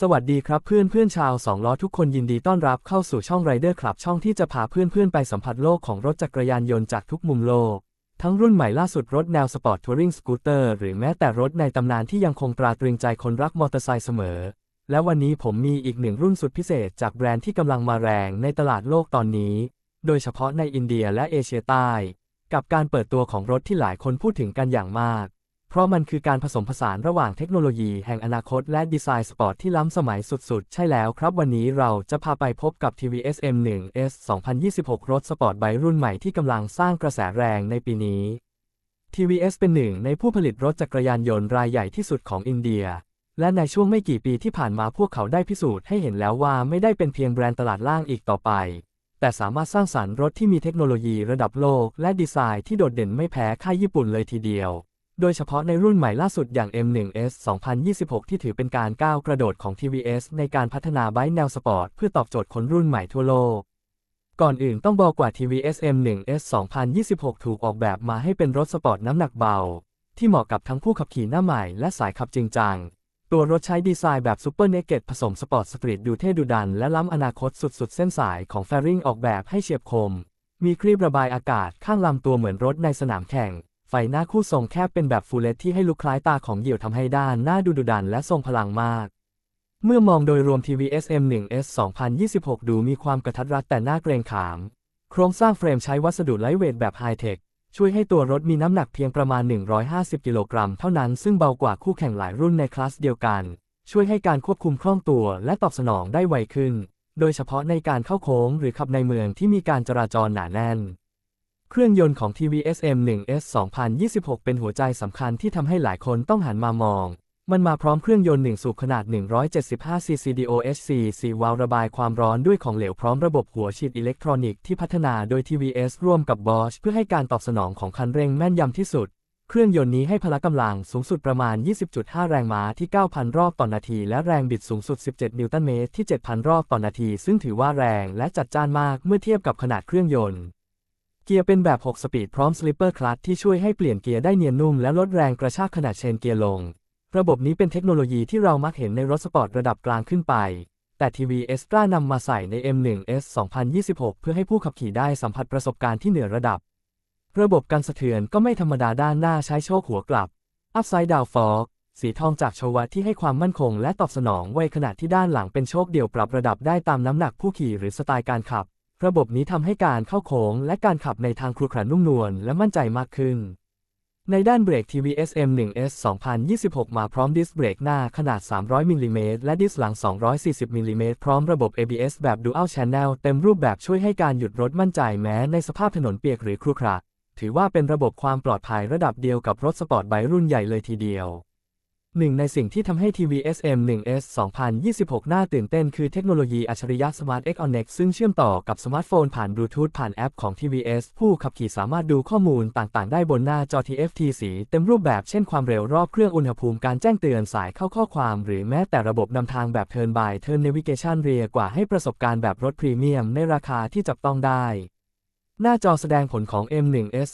สวัสดีครับเพื่อนเพื่อนชาวสองล้อทุกคนยินดีต้อนรับเข้าสู่ช่องไรเดอร์คลับช่องที่จะพาเพื่อนเพื่อนไปสัมผัสโลกของรถจักรยานยนต์จากทุกมุมโลก ทั้งรุ่นใหม่ล่าสุดรถแนวสปอร์ตทัวริงสกูตเตอร์หรือแม้แต่รถในตำนานที่ยังคงตราตรึงใจคนรักมอเตอร์ไซค์เสมอ และวันนี้ผมมีอีกหนึ่งรุ่นสุดพิเศษจากแบรนด์ที่กำลังมาแรงในตลาดโลกตอนนี้ โดยเฉพาะในอินเดียและเอเชียใต้ กับการเปิดตัวของรถที่หลายคนพูดถึงกันอย่างมาก เพราะมันคือการผสมผสานระหว่างเทคโนโลยีแห่งอนาคตและดีไซน์สปอร์ตที่ล้ำสมัยสุดๆ ใช่แล้วครับวันนี้เราจะพาไปพบกับ TVS M1S 2026 รถสปอร์ตไบรุ่นใหม่ที่กำลังสร้างกระแสแรงในปีนี้ TVS เป็นหนึ่งในผู้ผลิตรถจักรยานยนต์รายใหญ่ที่สุดของอินเดีย และในช่วงไม่กี่ปีที่ผ่านมาพวกเขาได้พิสูจน์ให้เห็นแล้วว่าไม่ได้เป็นเพียงแบรนด์ตลาดล่างอีกต่อไป แต่สามารถสร้างสรรค์รถที่มีเทคโนโลยีระดับโลก และดีไซน์ที่โดดเด่นไม่แพ้ค่ายญี่ปุ่นเลยทีเดียว โดยเฉพาะในรุ่นใหม่ล่าสุดอย่าง M1S 2026 ที่ถือเป็นการก้าวกระโดดของ TVS ในการพัฒนาไบค์แนวสปอร์ตเพื่อตอบโจทย์คนรุ่นใหม่ทั่วโลก ก่อนอื่นต้องบอกว่า TVS M1S 2026 ถูกออกแบบมาให้เป็นรถสปอร์ตน้ำหนักเบา ที่เหมาะกับทั้งผู้ขับขี่หน้าใหม่และสายขับจริงจัง ตัวรถใช้ดีไซน์แบบซูเปอร์เนเกตผสมสปอร์ตสตรีทดูเท่ดูดัน และล้ำอนาคตสุดๆ เส้นสายของแฟริงออกแบบให้เฉียบคม มีครีบระบายอากาศข้างลำตัวเหมือนรถในสนามแข่ง ฟหน้าคู่ทรงแคบเป็นแบบฟูลเลตที่ให้ลุคคล้ายตาของเหยี่ยวทำให้ด้านหน้าดูดุดันและทรงพลังมาก เมื่อมองโดยรวม TVS M1S 2026 ดูมีความกระทัดรัดแต่หน่าเกรงขาม โครงสร้างเฟรมใช้วัสดุไลท์เวทแบบไฮเทคช่วยให้ตัวรถมีน้ำหนักเพียงประมาณ 150 กิโลกรัมเท่านั้นซึ่งเบากว่าคู่แข่งหลายรุ่นในคลาสเดียวกัน ช่วยให้การควบคุมคล่องตัวและตอบสนองได้ไวขึ้น โดยเฉพาะในการเข้าโค้งหรือขับในเมืองที่มีการจราจรหนาแน่น เครื่องยนต์ของ TVS M1S 2026 เป็นหัวใจสำคัญที่ทำให้หลายคนต้องหันมามอง มันมาพร้อมเครื่องยนต์ 1 สูบขนาด 175 cc DOHC 4 วาล์วระบายความร้อนด้วยของเหลวพร้อมระบบหัวฉีดอิเล็กทรอนิกส์ที่พัฒนาโดย TVS ร่วมกับ Bosch เพื่อให้การตอบสนองของคันเร่งแม่นยำที่สุด เครื่องยนต์นี้ให้พละกำลังสูงสุดประมาณ 20.5 แรงม้าที่ 9,000 รอบต่อนาที และแรงบิดสูงสุด 17 นิวตันเมตรที่ 7,000 รอบต่อนาที ซึ่งถือว่าแรงและจัดจ้านมากเมื่อเทียบกับขนาดเครื่องยนต์ เกียร์เป็นแบบ 6 สปีดพร้อมสลิปเปอร์คลัตที่ช่วยให้เปลี่ยนเกียร์ได้เนียนนุ่มและลดแรงกระชากขณะเชนเกียร์ลง ระบบนี้เป็นเทคโนโลยีที่เรามักเห็นในรถสปอร์ตระดับกลางขึ้นไป แต่ TVS กล้านำมาใส่ใน M1S 2026 เพื่อให้ผู้ขับขี่ได้สัมผัสประสบการณ์ที่เหนือระดับ ระบบการสะเทือนก็ไม่ธรรมดาด้านหน้าใช้โชคหัวกลับ Upside Down Fork สีทองจากโชวัตที่ให้ความมั่นคงและตอบสนองไวขณะที่ด้านหลังเป็นโชคเดี่ยวปรับระดับได้ตามน้ำหนักผู้ขี่หรือสไตล์การขับ ระบบนี้ทำให้การเข้าโค้งและการขับในทางครุขระนุ่มนวลและมั่นใจมากขึ้น ในด้านเบรก TVS M1S 2026 มาพร้อมดิสเบรกหน้าขนาด 300มิลลิเมตรและดิสหลัง 240มิลลิเมตรพร้อมระบบ ABS แบบ Dual Channel เต็มรูปแบบช่วยให้การหยุดรถมั่นใจแม้ในสภาพถนนเปียกหรือครุขระถือว่าเป็นระบบความปลอดภัยระดับเดียวกับรถสปอร์ตไบรุ่นใหญ่เลยทีเดียว หนึ่งในสิ่งที่ทำให้ TVS M1S 2026 น่าตื่นเต้นคือเทคโนโลยีอัจฉริยะ Smart X On Next ซึ่งเชื่อมต่อกับสมาร์ทโฟนผ่านบลูทูธผ่านแอปของ TVS ผู้ขับขี่สามารถดูข้อมูลต่างๆ ได้บนหน้าจอ TFT สีเต็มรูปแบบเช่นความเร็วรอบเครื่องอุณหภูมิการแจ้งเตือนสายเข้าข้อความ หรือแม้แต่ระบบนำทางแบบ Turn by Turn Navigation เรียกว่าให้ประสบการณ์แบบรถพรีเมียมในราคาที่จับต้องได้หน้าจอแสดงผลของ M1S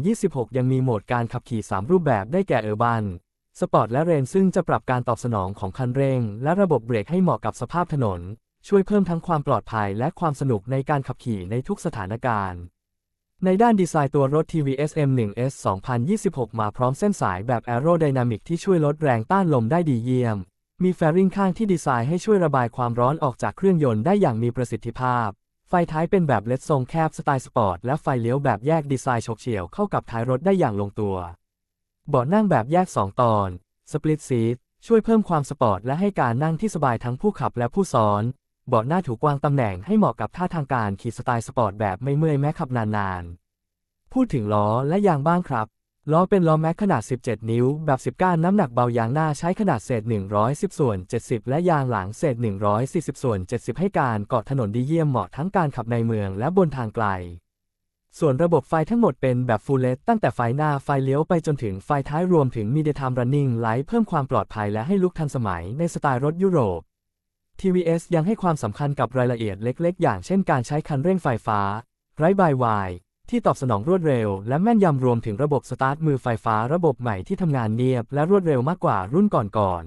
2026 ยังมีโหมดการขับขี่ 3 รูปแบบได้แก่เออร์บัน สปอร์ตและเรนซึ่งจะปรับการตอบสนองของคันเร่ง และระบบเบรกให้เหมาะกับสภาพถนน ช่วยเพิ่มทั้งความปลอดภัยและความสนุกในการขับขี่ในทุกสถานการณ์ ในด้านดีไซน์ตัวรถ TVS M1S 2026 มาพร้อมเส้นสายแบบ Aerodynamic ที่ช่วยลดแรงต้านลมได้ดีเยี่ยม มีแฟริงข้างที่ดีไซน์ให้ช่วยระบายความร้อนออกจากเครื่องยนต์ได้อย่างมีประสิทธิภาพ ไฟท้ายเป็นแบบเลดทรงแคบสไตล์สปอร์ตและไฟเลี้ยวแบบแยกดีไซน์ฉกเฉี่ยวเข้ากับท้ายรถได้อย่างลงตัว เบาะนั่งแบบแยก 2 ตอนสปลิตซีทช่วยเพิ่มความสปอร์ตและให้การนั่งที่สบายทั้งผู้ขับและผู้ซ้อน เบาะหน้าถูกวางตำแหน่งให้เหมาะกับท่าทางการขี่สไตล์สปอร์ตแบบไม่เมื่อยแม้ขับนานๆ พูดถึงล้อและยางบ้างครับ ล้อเป็นล้อแม็กขนาด 17 นิ้ว แบบ10กานน้ำหนักเบายางหน้าใช้ขนาดเศษ 110 ส่วน 70 และยางหลังเศษ 140 ส่วน 70 ให้การเกาะถนนดีเยี่ยมเหมาะทั้งการขับในเมืองและบนทางไกล ส่วนระบบไฟทั้งหมดเป็นแบบ Full LED ตั้งแต่ไฟหน้าไฟเลี้ยวไปจนถึงไฟท้ายรวมถึงมี Daytime Running Light เพิ่มความปลอดภัยและให้ลุคทันสมัยในสไตล์รถยุโรป TVS ยังให้ความสำคัญกับรายละเอียดเล็กๆ อย่างเช่นการใช้คันเร่งไฟฟ้า ไร้บายวายที่ตอบสนองรวดเร็ว และแม่นยำรวมถึงระบบสตาร์ทมือไฟฟ้าระบบใหม่ที่ทำงานเนียบและรวดเร็วมากกว่ารุ่นก่อน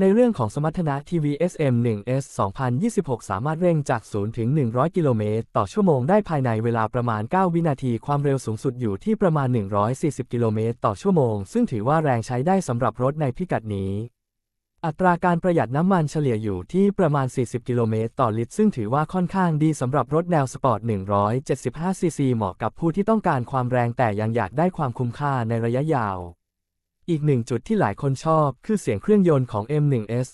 ในเรื่องของสมรรถนะ TVS M1S 2026 สามารถเร่งจาก 0 ถึง 100 กิโลเมตร ต่อชั่วโมงได้ภายในเวลาประมาณ 9 วินาที ความเร็วสูงสุดอยู่ที่ประมาณ 140 กิโลเมตร ต่อชั่วโมง ซึ่งถือว่าแรงใช้ได้สำหรับรถในพิกัดนี้ อัตราการประหยัดน้ำมันเฉลี่ยอยู่ที่ประมาณ 40 กิโลเมตร ต่อลิตร ซึ่งถือว่าค่อนข้างดีสำหรับรถแนวสปอร์ต 175 ซีซี เหมาะกับผู้ที่ต้องการความแรงแต่ยังอยากได้ความคุ้มค่าในระยะยาว อีกหนึ่งจุดที่หลายคนชอบ คือเสียงเครื่องยนต์ของ M1S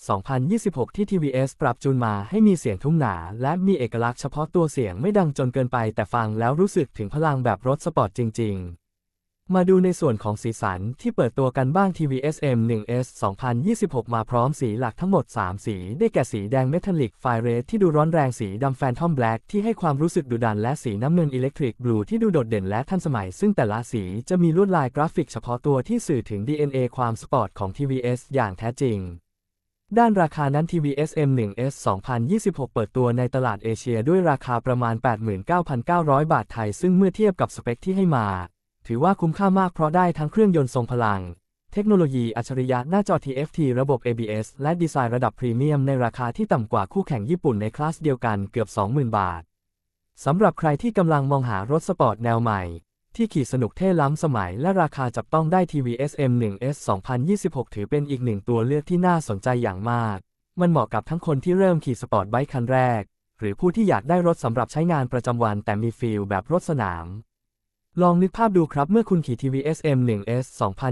2026 ที่ TVS ปรับจูนมาให้มีเสียงทุ้มหนา และมีเอกลักษณ์เฉพาะตัวเสียงไม่ดังจนเกินไป แต่ฟังแล้วรู้สึกถึงพลังแบบรถสปอร์ตจริง ๆ มาดูในส่วนของสีสันที่เปิดตัวกันบ้าง TVS M1S 2026 มาพร้อมสีหลักทั้งหมด 3 สี ได้แก่สีแดงเมทัลลิกไฟเรสที่ดูร้อนแรงสีดำแฟนทอมแบล็กที่ให้ความรู้สึกดุดันและสีน้ำเงินอิเล็กทริกบลูที่ดูโดดเด่นและทันสมัย ซึ่งแต่ละสีจะมีลวดลายกราฟิกเฉพาะตัวที่สื่อถึง DNA ความสปอร์ตของ TVS อย่างแท้จริงด้านราคานั้น TVS M1S 2026 เปิดตัวในตลาดเอเชียด้วยราคาประมาณ 89,900 บาทไทย ซึ่งเมื่อเทียบกับสเปคที่ให้มา ถือว่าคุ้มค่ามากเพราะได้ทั้งเครื่องยนต์ทรงพลัง เทคโนโลยีอัจฉริยะหน้าจอ TFT ระบบ ABS และดีไซน์ระดับพรีเมียมในราคาที่ต่ำกว่าคู่แข่งญี่ปุ่นในคลาสเดียวกันเกือบ 20,000 บาท สำหรับใครที่กำลังมองหารถสปอร์ตแนวใหม่ ที่ขี่สนุกเท่ล้ำสมัยและราคาจับต้องได้ TVS M1S 2026 ถือเป็นอีกหนึ่งตัวเลือกที่น่าสนใจอย่างมาก มันเหมาะกับทั้งคนที่เริ่มขี่สปอร์ตไบค์คันแรก หรือผู้ที่อยากได้รถสำหรับใช้งานประจำวันแต่มีฟีลแบบรถสนาม ลองนึกภาพดูครับเมื่อคุณขี่ TVS M1S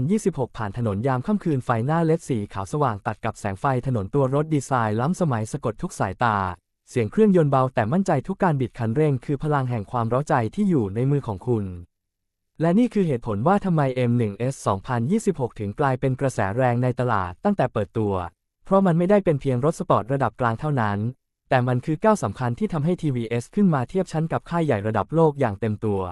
2026 ผ่านถนนยามค่ำคืนไฟหน้าเลดสีขาวสว่างตัดกับแสงไฟถนนตัวรถดีไซน์ล้ำสมัยสะกดทุกสายตา เสียงเครื่องยนต์เบาแต่มั่นใจทุกการบิดคันเร่งคือพลังแห่งความร้าใจที่อยู่ในมือของคุณ และนี่คือเหตุผลว่าทำไม M1S 2026 ถึงกลายเป็นกระแสแรงในตลาดตั้งแต่เปิดตัว เพราะมันไม่ได้เป็นเพียงรถสปอร์ตระดับกลางเท่านั้น แต่มันคือก้าวสำคัญที่ทำให้ TVS ขึ้นมาเทียบชั้นกับค่ายใหญ่ระดับโลกอย่างเต็มตัว